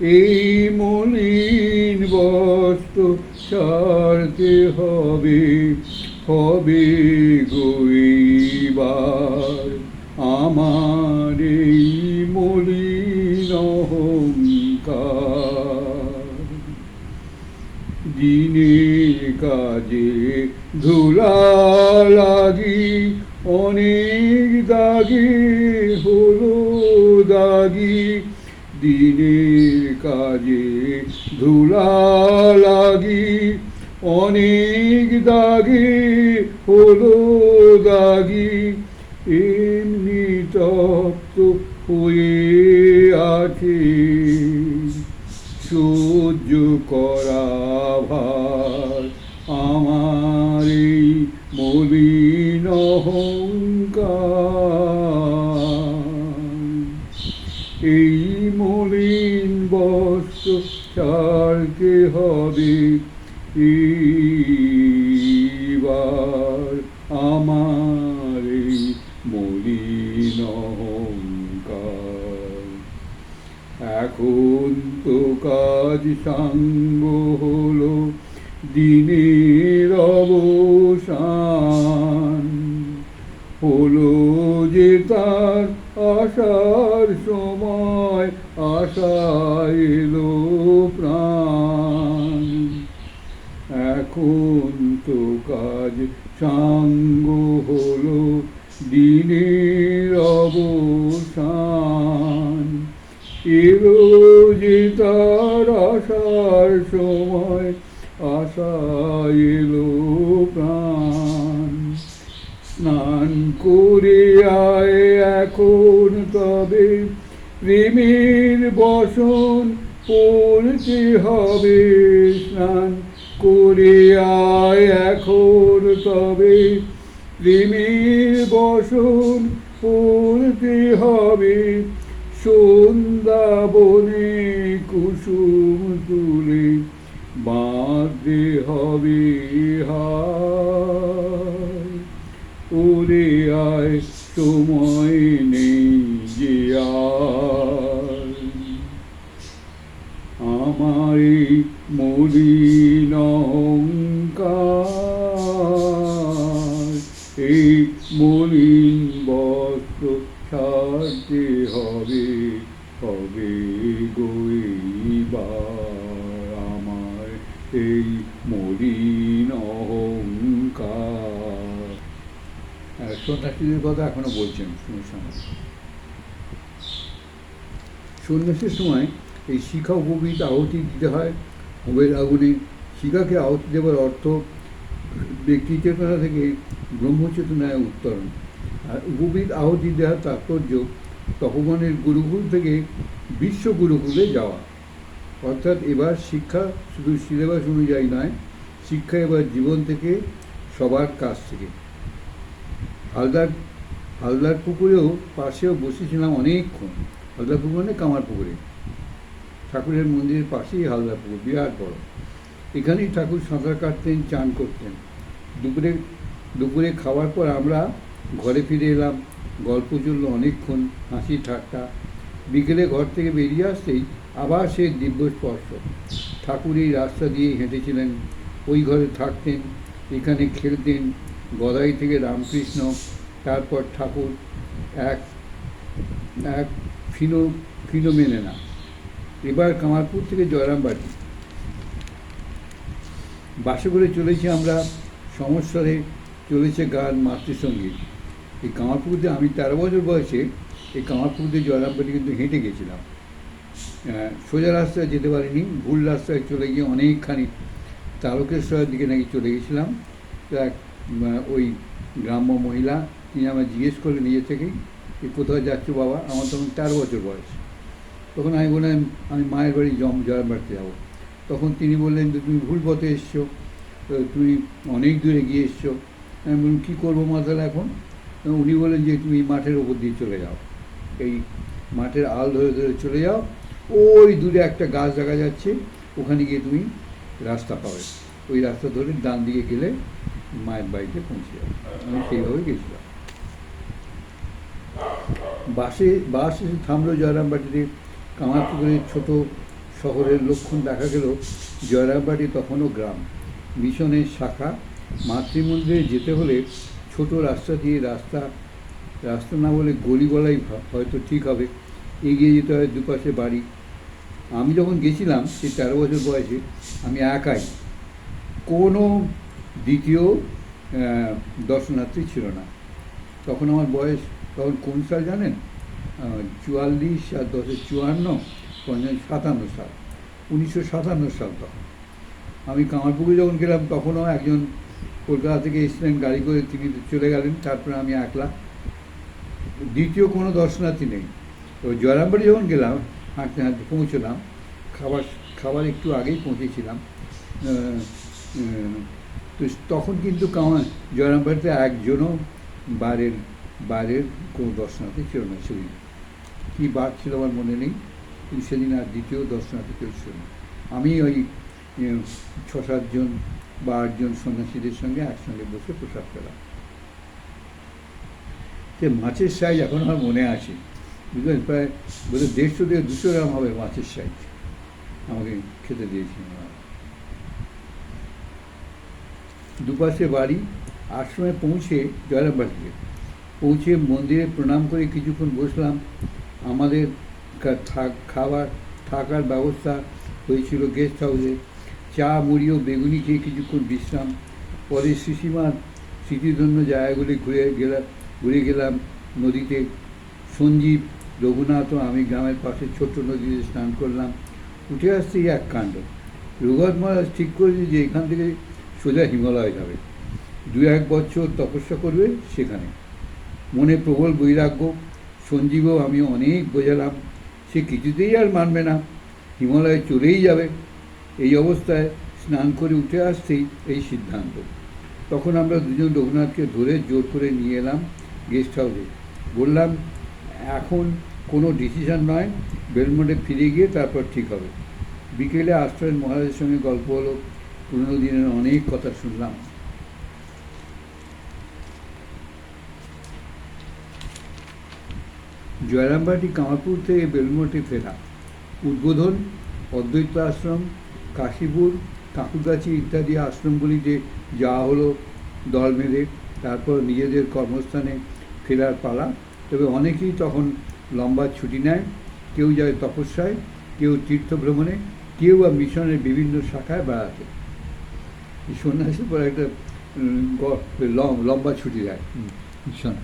এই মলিন বস্ত্র ছাড়তে হবে হবে গইবার। আমার এই মলিন অহংকার। দিনের কাজে ধুলা লাগি, অনেক দাগি হলো দাগি দিনের কাজে ধুলা লাগি, অনেক দাগে হলো দাগি, এমনি তপ্ত হয়ে আছে। সহ্য করা ভার আমার এই মলিন বস্ত্র ছাড়তে হবে এইবার আমার এই মলিন এখন তো কাজ সাঙ্গ হলো, দিনের অবসান। হলো যে তার আসার সময় প্রাণ। এখন তো কাজ সাঙ্গ হলো দিনের অবসান। এলো যে তার আসার সময় আশা এলো প্রাণ। স্নান করে আয় এখন তবে, প্রেমের বসন পড়তে হবে, স্নান করে এখন তবে। প্রেমের বসন পড়তে হবে সন্ধ্যা বনে কুসুম তুলে বাঁধতে হবে। আমার অহংকার। এই মলিন বস্ত্র ছাড়তে হবে হবে গইবার আমার এই মলিন অহংকার। হ্যাঁ, সন্ন্যাসীদের কথা এখনও বলছেন শুনে শোনা সন্ন্যাসের সময় এই শিখা উপবৃত আহুতি দিতে হয়। হোমের আগুনে শিখাকে আহুতি দেওয়ার অর্থ ব্যক্তি চেতনা থেকে ব্রহ্মচেতনায় উত্তরণ। আর উপবৃত আহুতি দেওয়ার তাৎপর্য তপমানের গুরুকুল থেকে বিশ্ব গুরুকুলে যাওয়া। অর্থাৎ এবার শিক্ষা শুধু সিলেবাস অনুযায়ী নয়, শিক্ষা এবার জীবন থেকে, সবার কাছ থেকে। হালদার হালদার পুকুরেও পাশেও বসেছিলাম অনেকক্ষণ। হালদার পুকুর মানে কামার পুকুরে ঠাকুরের মন্দিরের পাশেই হালদার পুকুর, বিরাট বড়। এখানেই ঠাকুর সাঁতার কাটতেন, চান করতেন। দুপুরে দুপুরে খাওয়ার পর আমরা ঘরে ফিরে এলাম। গল্প চলল অনেকক্ষণ, হাসি ঠাট্টা। বিকেলে ঘর থেকে বেরিয়ে আসতেই আবার সে দিব্য স্পর্শ। ঠাকুর এই রাস্তা দিয়ে হেঁটেছিলেন। ওই ঘরে থাকতেন, এখানে খেলতেন, গদাই থেকে রামকৃষ্ণ, তারপর ঠাকুর। এক এক ফিনো ফিনো মেনে না। এবার কামারপুর থেকে জয়রামবাটি বাসে করে চলেছি আমরা সমস্বরে চলেছে গান, মাতৃসঙ্গীত। এই কামারপুকুরতে আমি তেরো বছর বয়সে এই কামারপুকুরতে জয়রামবাটি কিন্তু হেঁটে গেছিলাম। সোজা রাস্তায় যেতে পারিনি, ভুল রাস্তায় চলে গিয়ে অনেকখানি তারকেশ্বরের দিকে নাকি চলে গেছিলাম। এক ওই গ্রাম্য মহিলা, তিনি আমার জিজ্ঞেস করলেন নিজে থেকেই যে কোথায় যাচ্ছ বাবা? আমার তখন তেরো বছর বয়স। তখন আমি বললাম, আমি মায়ের বাড়ি জম জয়রামবাড়িতে যাব, তখন তিনি বললেন যে, তুমি ভুল পথে এসছো তুমি অনেক দূরে গিয়ে এসছো। আমি বললাম, কী করব মা তাহলে এখন? উনি বললেন যে, তুমি মাঠের ওপর দিয়ে চলে যাও। এই মাঠের আল ধরে ধরে চলে যাও, ওই দূরে একটা গাছ দেখা যাচ্ছে, ওখানে গিয়ে তুমি রাস্তা পাবে। ওই রাস্তা ধরে ডান দিকে গেলে মায়ের বাড়িতে পৌঁছে যাবে। আমি সেইভাবে গেছিলাম। বাসে, বাস এসে থামলো জয়রামবাটিতে কামারপুকুরের ছোটো শহরের লক্ষণ দেখা গেল জয়রামবাটি তখনও গ্রাম। মিশনের শাখা, মাতৃমন্দিরে যেতে হলে ছোট রাস্তা দিয়ে রাস্তা রাস্তা না বলে গলি বলাই হয়তো ঠিক হবে। এগিয়ে যেতে হয় দুপাশে বাড়ি। আমি যখন গেছিলাম, সেই তেরো বছর বয়সে, আমি একাই। কোনো দ্বিতীয় দর্শনার্থী ছিল না। তখন আমার বয়স, তখন কোন সাল জানেন? চুয়াল্লিশ আর দশে চুয়ান্ন, পঞ্চাশ, সাতান্ন সাল, উনিশশো সাতান্ন সাল তখন। আমি কামারপুকুরে যখন গেলাম, তখনও একজন কলকাতা থেকে এসেছিলেন, গাড়ি করে তিনি চলে গেলেন, তারপরে আমি একলা। দ্বিতীয় কোনো দর্শনার্থী নেই। তো জয়রামবাড়ি যখন গেলাম, হাঁটতে হাঁটতে পৌঁছলাম, খাবার খাবার একটু আগেই পৌঁছেছিলাম। তো তখন কিন্তু কামার জয়রামবাড়িতে একজনও বাইরের বাইরের কোনো দর্শনার্থী ছিল না সেদিন কী বার ছিল আমার মনে নেই। কিন্তু সেদিন আর দ্বিতীয়, দর্শনার্থী কেউ ছিল আমি ওই ছ সাতজন বা আটজন সন্ন্যাসীদের সঙ্গে একসঙ্গে বসে প্রসাদ পেলাম। সে মাছের সাইজ এখন আমার মনে আছে। বুঝলেন? প্রায় বোধহয় দেড়শো থেকে দুশো গ্রাম হবে মাছের সাইজ। আমাকে খেতে দিয়েছিল দুপাশে বাড়ি, আশ্রমে পৌঁছে জয়রামবাটিতে। পৌঁছে মন্দিরে প্রণাম করে কিছুক্ষণ বসলাম। আমাদের খাবার, থাকার ব্যবস্থা হয়েছিল গেস্ট হাউসে চা, মুড়ি ও বেগুনি খেয়ে কিছুক্ষণ বিশ্রাম। পরে শিশিমার স্মৃতিধন্য জায়গাগুলি ঘুরে গেলাম ঘুরে গেলাম নদীতে। সঞ্জীব, রঘুনাথ আমি গ্রামের পাশে ছোট্ট নদীতে স্নান করলাম। উঠে আসতেই এক কাণ্ড। রঘুনাথ মহারাজ ঠিক করেছে যে এখান থেকে সোজা হিমালয় যাবে। দু এক বছর তপস্যা করবে সেখানে। মনে প্রবল বৈরাগ্য সঞ্জীবও আমি অনেক বোঝালাম, সে কিছুতেই আর মানবে না। হিমালয়ে চলেই যাবে। এই অবস্থায় স্নান করে উঠে আসতেই এই সিদ্ধান্ত। তখন আমরা দুজন রঘুনাথকে ধরে জোর করে নিয়ে এলাম গেস্ট হাউসে। বললাম, এখন কোনো ডিসিশন নয় বেলমোডে ফিরে গিয়ে তারপর ঠিক হবে। বিকেলে আশ্রয়ের মহারাজের সঙ্গে গল্প হলো। পুরনো দিনের অনেক কথা শুনলাম। জয়রামবাটি কামারপুর থেকে বেলমোটে ফেরা। উদ্বোধন, অদ্বৈত আশ্রম, কাশীপুর, কাকুগাছি ইত্যাদি আশ্রমগুলিতে যাওয়া হলো দল বেঁধে। তারপর নিজেদের কর্মস্থানে ফেরার পালা। তবে অনেকেই তখন লম্বা ছুটি নেয়। কেউ যায় তপস্যায়, কেউ তীর্থ ভ্রমণে কেউ বা মিশনের বিভিন্ন শাখায় বেড়াতে। সন্ন্যাসের পর একটা লম্বা ছুটি দেয়। মিশন।